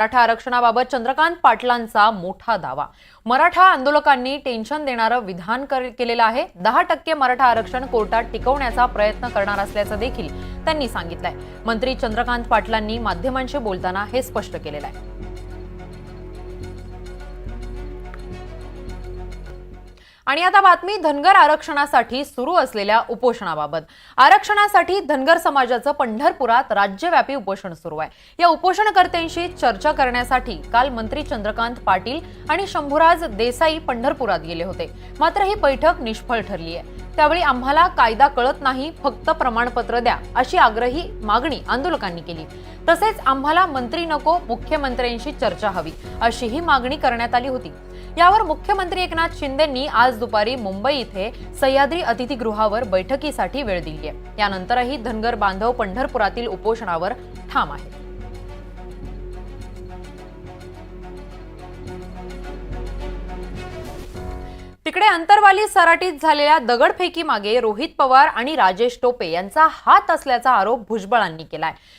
मराठा आरक्षणाबाबत चंद्रकांत पाटलांचा मोठा दावा. मराठा आंदोलकांनी टेन्शन देणारं विधान केलेलं आहे. दहा टक्के मराठा आरक्षण कोर्टात टिकवण्याचा प्रयत्न करणार असल्याचं देखील त्यांनी सांगितलंय. मंत्री चंद्रकांत पाटलांनी माध्यमांशी बोलताना हे स्पष्ट केलेलं आहे. आणि आता बातमी धनगर आरक्षणासाठी सुरू असलेल्या उपोषणाबाबत. आरक्षणासाठी धनगर समाजाचं पंढरपुरात राज्यव्यापी उपोषण सुरू आहे. या उपोषणकर्त्यांशी चर्चा करण्यासाठी काल मंत्री चंद्रकांत पाटील आणि शंभूराज देसाई पंढरपुरात गेले होते. मात्र ही बैठक निष्फळ ठरली आहे. त्यावेळी आम्हाला कायदा कळत नाही फक्त प्रमाणपत्र द्या अशी आग्रही मागणी आंदोलकांनी केली. तसेच आम्हाला मंत्री नको मुख्यमंत्र्यांशी चर्चा हवी अशीही मागणी करण्यात आली होती. यावर मुख्यमंत्री एकनाथ शिंदेंनी आज दुपारी मुंबई इथे सह्याद्री अतिथीगृहावर बैठकीसाठी वेळ दिली आहे यानंतरही धनगर बांधव पंढरपुरातील उपोषणावर ठाम आहेत. तिकडे अंतरवाली सराटीत झालेल्या दगडफेकी मागे रोहित पवार आणि राजेश टोपे यांचा हात असल्याचा आरोप भुजबळांनी केलाय.